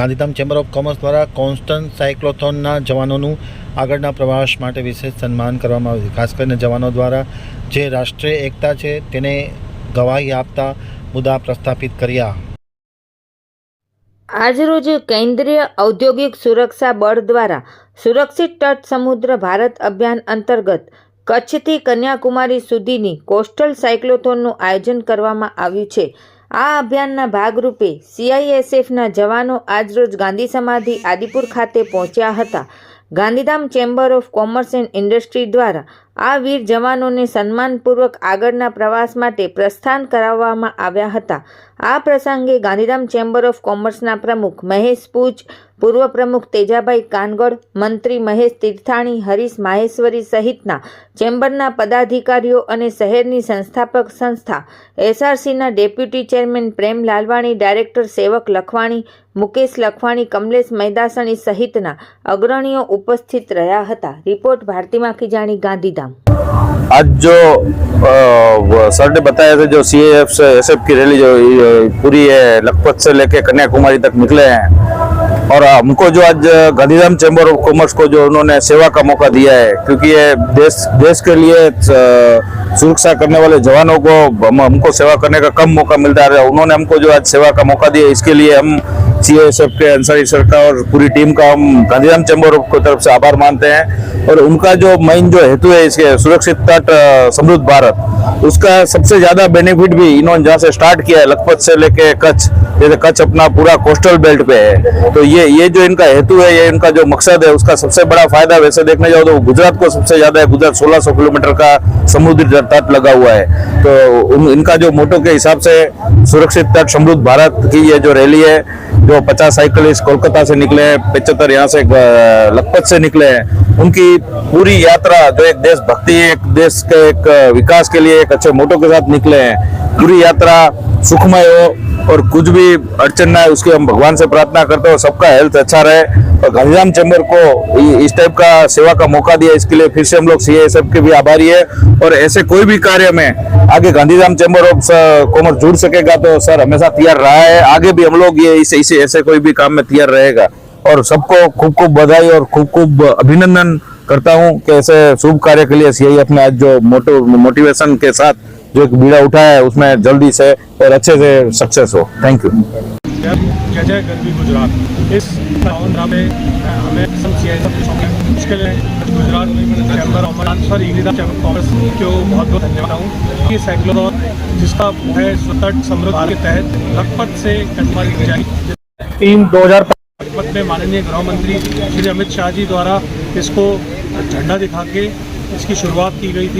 Gandhidham chamber of commerce દ્વારા constant સાયક્લોથોનના જવાનોનું આગળના પ્રવાસ માટે વિશેષ સન્માન કરવામાં આવ્યું ખાસ કરીને જવાનો દ્વારા જે રાષ્ટ્રીય એકતા છે તેને ગવાહી આપતા મુદ્દા પ્રસ્થાપિત કર્યા. આજરોજ કેન્દ્રીય ઔદ્યોગિક સુરક્ષા બળ દ્વારા સુરક્ષિત તટ સમુદ્ર ભારત અભિયાન અંતર્ગત કચ્છથી કન્યાકુમારી સુધીની કોસ્ટલ સાયક્લોથોનનું આયોજન કરવામાં આવ્યું છે. આ અભિયાનના ભાગરૂપે સીઆઈએસએફના જવાનો આજરોજ ગાંધી સમાધિ આદિપુર ખાતે પહોંચ્યા હતા. Gandhidham chamber of commerce and industry દ્વારા આ વીર જવાનોને સન્માનપૂર્વક આગળના પ્રવાસ માટે પ્રસ્થાન કરાવવામાં આવ્યા હતા. આ પ્રસંગે ગાંધીધામ ચેમ્બર ઓફ કોમર્સના પ્રમુખ મહેશ પૂજ, પૂર્વ પ્રમુખ તેજાભાઈ કાનગડ, મંત્રી મહેશ તીર્થાણી, હરીશ માહેશ્વરી સહિતના ચેમ્બરના પદાધિકારીઓ અને શહેરની સંસ્થાપક સંસ્થા, એસઆરસીના deputy chairman Prem Lalwani, director Sevak Lakhwani, Mukesh Lakhwani, Kamlesh મૈદાસણી સહિતના અગ્રણીઓ ઉપસ્થિત રહ્યા હતા. રિપોર્ટ ભારતી માખીજાણી ગાંધીધામ. आज जो सर ने बताया था, जो सी एफ़ एस एफ़ की रैली जो पूरी है, लखपत से लेके कन्याकुमारी तक निकले हैं। और हमको जो आज गांधीधाम चैम्बर ऑफ़ कॉमर्स को जो उन्होंने सेवा का मौका दिया है, क्योंकि ये देश देश के लिए सुरक्षा करने वाले जवानों को हम, हमको सेवा करने का कम मौका मिलता है। उन्होंने हमको जो आज सेवा का मौका दिया, इसके लिए हम सी एस एफ़ के अंसारी सरकार और पूरी टीम का हम गांधीधाम चैम्बर ऑफ़ की तरफ़ से आभार मानते हैं। और उनका जो मेन जो हेतु है इसके, सुरक्षित तट समृद्ध भारत, उसका सबसे ज़्यादा बेनिफिट भी इन्होंने जहाँ से स्टार्ट किया है, लखपत से लेके कच्छ, जैसे कच्छ अपना पूरा कोस्टल बेल्ट पे है। तो ये ये जो इनका हेतु है, ये इनका जो मकसद है, उसका सबसे बड़ा फ़ायदा वैसे देखने जाओ तो गुजरात को सबसे ज़्यादा है, गुजरात 1600 किलोमीटर का समुद्री तट लगा हुआ है। तो इनका जो मोटो के हिसाब से सुरक्षित तट, समृद्ध भारत की ये जो रैली है जो 50 साइकिलिस्ट कोलकाता से निकले हैं पचहत्तर यहाँ से लखपत से निकले हैं उनकी पूरी यात्रा जो एक देशभक्ति एक देश के एक विकास के लिए एक अच्छे मोटो के साथ निकले हैं। पूरी यात्रा सुखमय हो और कुछ भी अड़चन ना है उसकी हम भगवान से प्रार्थना करते हैं सबका हेल्थ अच्छा रहे। और गांधीधाम चैम्बर को इस टाइप का सेवा का मौका दिया, इसके लिए फिर से हम लोग सी के भी आभारी है। और ऐसे कोई भी कार्य में आगे गांधीधाम चैम्बर ऑफ़ कॉमर्स जुड़ सकेगा तो सर हमेशा तैयार रहा है। आगे भी हम लोग ये इसे इसे ऐसे कोई भी काम में तैयार रहेगा। और सबको खूब खूब बधाई और खूब खूब अभिनंदन करता हूँ कि ऐसे शुभ कार्य के लिए सी अपने आज जो मोटो मोटिवेशन के साथ जो एक बीड़ा उठाया है उसमें जल्दी से और अच्छे से सक्सेस हो। Thank you Gujarat. इस में हमें सब लिए गुजरात चैम्बर ऑफ़ कॉमर्स और इंडिया कॉमर्स को बहुत बहुत धन्यवाद हूँ। ये साइक्लोन जिसका है समृद्ध के तहत लखपत से कन्वर्ट जाए टीम 2005 पथ में माननीय गृह मंत्री श्री अमित शाह जी द्वारा इसको झंडा दिखा के इसकी शुरुआत की गई थी।